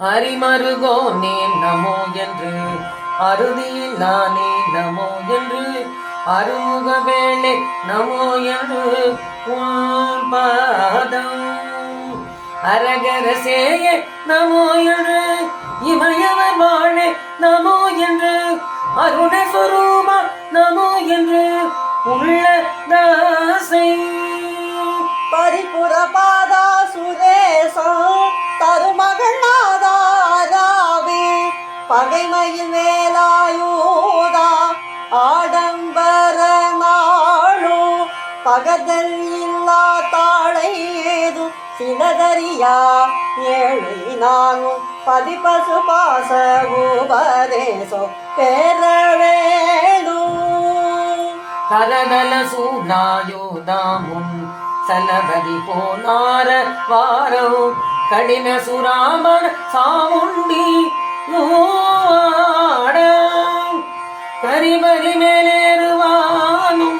அரிமருகோனே நமோ என்று. அறுதியில் நானே நமோ என்று. அருமுக வேளை நமோ என்று. பாதம் அரகரசேய நமோ என்று. இமயவர் வாழ நமோ என்று. அருண சுரூபா நமோ என்று. உள்ள தாசை. பரிபுற பாதம் பகைமையில் மேலாயூதா ஆடம்பர நாளோ பகதல் இல்லா தாழை ஏது சிலதறியா ஏழை நானும் பதிபசு பாச உபதேசோ பெற வேணும் கரதல சூடாயோதாமுன் சலபதி போனார வாரம் கடின சுராமன் சாமுண்டி கரிபரி மேலேறுவானும்.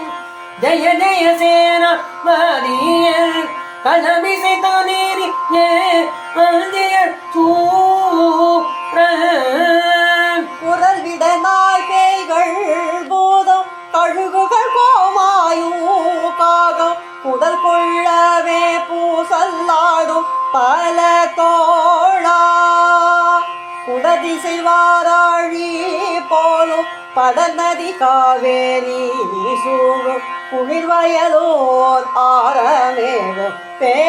ஜெய ஜெய சேன வதியல் கலமிசை தானேரி ஏ அந்திய சூர குரல் விட நாய் பேய்கள் பூதம் கழுகுகள் கோமாயூ காகம். குடல் கொள்ளவே பூசல்லாடும் பல தோ செய்வாராழி போலும் படநதி காவேரி சூழும் குளிர்வயலோர் ஆரமேவும் பெருமாளே